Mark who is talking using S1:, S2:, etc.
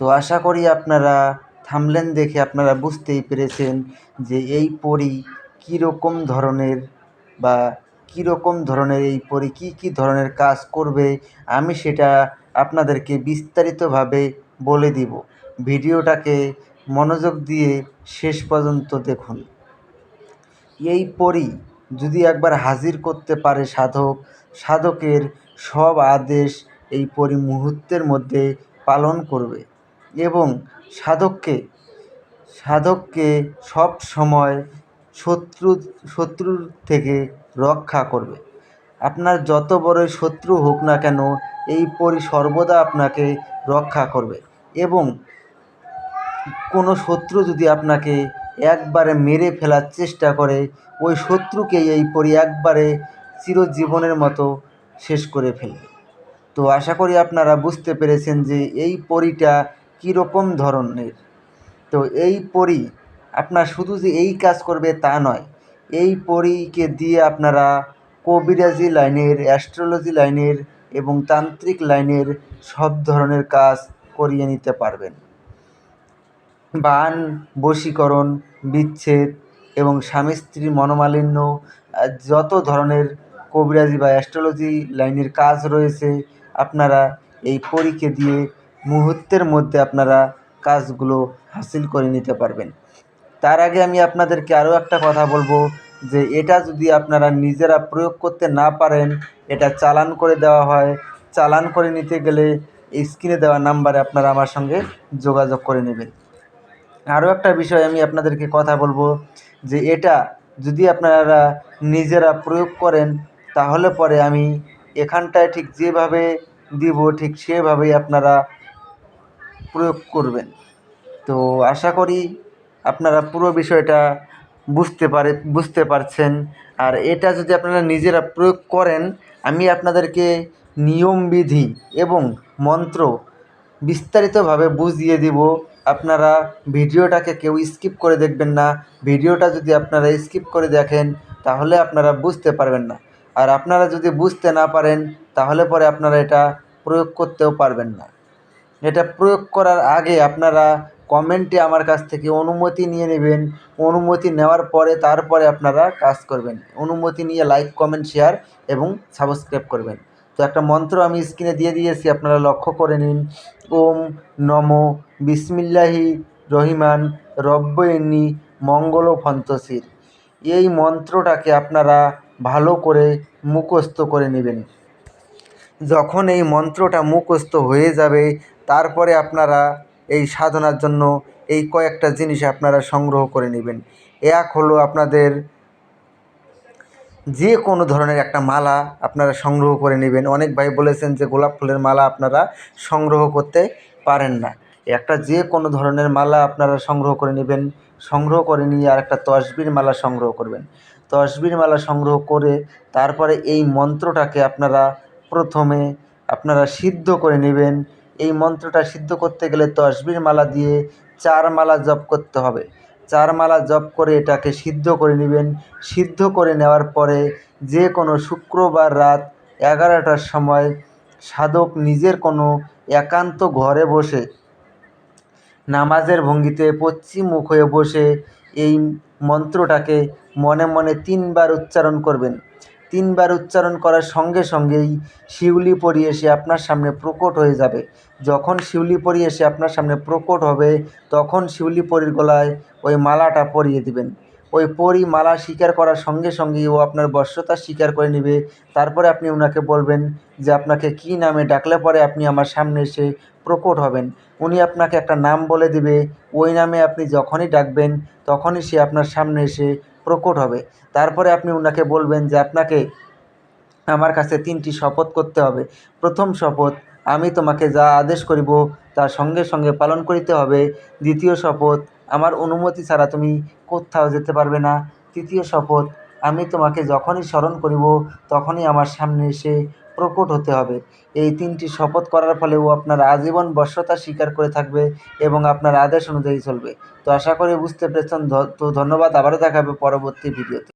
S1: তো আশা করি আপনারা থামলেন দেখে আপনারা বুঝতেই পেরেছেন যে এই পরী কীরকম ধরনের বা কীরকম ধরনের এই পরী কী কী ধরনের কাজ করবে, আমি সেটা আপনাদেরকে বিস্তারিতভাবে বলে দিব। ভিডিওটাকে মনোযোগ দিয়ে শেষ পর্যন্ত দেখুন। এই পরী যদি একবার হাজির করতে পারে সাধক, সাধকের সব আদেশ এই পরী মুহূর্তের মধ্যে পালন করবে। এবং সাধককে সাধককে সব সময় শত্রু, শত্রুর থেকে রক্ষা করবে। আপনার যত বড়ই শত্রু হোক না কেন, এই পরি সর্বদা আপনাকে রক্ষা করবে এবং কোনো শত্রু যদি আপনাকে একবারে মেরে ফেলার চেষ্টা করে, ওই শত্রুকেই এই পরি একবারে চিরজীবনের মতো শেষ করে ফেলবে। তো আশা করি আপনারা বুঝতে পেরেছেন যে এই পরীটা কীরকম ধরনের? তো এই পরী, আপনার শুধু যে এই কাজ করবে তা নয়, এই পরীকে দিয়ে আপনারা কবিরাজি লাইনের, অ্যাস্ট্রোলজি লাইনের এবং তান্ত্রিক লাইনের সব ধরনের কাজ করিয়ে নিতে পারবেন। বান, বশীকরণ, বিচ্ছেদ এবং স্বামী স্ত্রীর মনোমালিন্য যত ধরনের কবিরাজি বা অ্যাস্ট্রোলজি লাইনের কাজ রয়েছে, আপনারা এই পরীকে দিয়ে মুহূর্তের মধ্যে আপনারা কাজগুলো হাসিল করে নিতে পারবেন। তার আগে আমি আপনাদেরকে আরও একটা কথা বলব যে এটা যদি আপনারা নিজেরা প্রয়োগ করতে না পারেন, এটা চালান করে দেওয়া হয়। চালান করে নিতে গেলে স্ক্রিনে দেওয়া নাম্বারে আপনারা আমার সঙ্গে যোগাযোগ করে নেবেন। আরও একটা বিষয় আমি আপনাদেরকে কথা বলব যে এটা যদি আপনারা নিজেরা প্রয়োগ করেন, তাহলে পরে আমি এখানটায় ঠিক যেভাবে দিব, ঠিক সেভাবেই আপনারা প্রয়োগ করবেন। তো আশা করি আপনারা পুরো বিষয়টা বুঝতে পারে, বুঝতে পারছেন। আর এটা যদি আপনারা নিজেরা প্রয়োগ করেন, আমি আপনাদেরকে নিয়মবিধি এবং মন্ত্র বিস্তারিতভাবে বুঝিয়ে দিব। আপনারা ভিডিওটাকে কেউ স্কিপ করে দেখবেন না। ভিডিওটা যদি আপনারা স্কিপ করে দেখেন, তাহলে আপনারা বুঝতে পারবেন না। আর আপনারা যদি বুঝতে না পারেন, তাহলে পরে আপনারা এটা প্রয়োগ করতেও পারবেন না। এটা প্রয়োগ করার আগে আপনারা কমেন্টে আমার কাছ থেকে অনুমতি নিয়ে নেবেন। অনুমতি নেওয়ার পরে তারপরে আপনারা কাজ করবেন। অনুমতি নিয়ে লাইক কমেন্ট শেয়ার এবং সাবস্ক্রাইব করবেন। তো একটা মন্ত্র আমি স্ক্রিনে দিয়ে দিয়েছি, আপনারা লক্ষ্য করে নিন। ওম নম বিসমিল্লাহি রহিমান রব্বইনি মঙ্গল ফন্তসির এই মন্ত্রটাকে আপনারা ভালো করে মুখস্থ করে নেবেন। যখন এই মন্ত্রটা মুখস্থ হয়ে যাবে তারপরে আপনারা এই সাধনার জন্য এই কয়েকটা জিনিস আপনারা সংগ্রহ করে নেবেন। এক হলো আপনাদের যে কোনো ধরনের একটা মালা আপনারা সংগ্রহ করে নেবেন। অনেক ভাই বলেছেন যে গোলাপ ফুলের মালা আপনারা সংগ্রহ করতে পারেন না। একটা যে কোনো ধরনের মালা আপনারা সংগ্রহ করে নেবেন, সংগ্রহ করে নিয়ে আর একটা তসবির মালা সংগ্রহ করবেন। তসবির মালা সংগ্রহ করে তারপরে এই মন্ত্রটাকে আপনারা প্রথমে আপনারা সিদ্ধ করে নেবেন। এই মন্ত্রটা সিদ্ধ করতে গেলে তসবির মালা দিয়ে চার মালা জপ করতে হবে। চার মালা জপ করে এটাকে সিদ্ধ করে নেবেন। সিদ্ধ করে নেওয়ার পরে যে কোনো শুক্রবার রাত এগারোটার সময় সাধক নিজের কোনো একান্ত ঘরে বসে নামাজের ভঙ্গিতে পশ্চিম মুখ হয়ে বসে এই মন্ত্রটাকে মনে মনে তিনবার উচ্চারণ করবেন। তিনবার উচ্চারণ করার সঙ্গে সঙ্গেই শিউলি পরি এসে আপনার সামনে প্রকট হয়ে যাবে। যখন শিউলি পরি এসে আপনার সামনে প্রকট হবে, তখন শিউলি পরির গলায় ওই মালাটা পরিয়ে দিবেন। ওই পরি মালা স্বীকার করার সঙ্গে সঙ্গেই ও আপনার বশ্যতা স্বীকার করে নেবে। তারপরে আপনি ওনাকে বলবেন যে, আপনাকে কী নামে ডাকলে পরে আপনি আমার সামনে এসে প্রকট হবেন? উনি আপনাকে একটা নাম বলে দেবে। ওই নামে আপনি যখনই ডাকবেন, তখনই সে আপনার সামনে এসে প্রকট হবে। তারপরে আপনি ওনাকে বলবেন যে, আপনাকে আমার কাছে তিনটি শপথ করতে হবে। প্রথম শপথ, আমি তোমাকে যা আদেশ করিব তার সঙ্গে সঙ্গে পালন করিতে হবে। দ্বিতীয় শপথ, আমার অনুমতি ছাড়া তুমি কোথাও যেতে পারবে না। তৃতীয় শপথ, আমি তোমাকে যখনই স্মরণ করিব, তখনই আমার সামনে এসে প্রকট হতে হবে। এই তিনটি শপথ করার ফলে ও আপনার আজীবন বশ্যতা স্বীকার করে থাকবে এবং আপনার আদেশ অনুযায়ী চলবে। তো আশা করি বুঝতে পেরেছেন। তো ধন্যবাদ। আবারও দেখাবে পরবর্তী ভিডিওতে।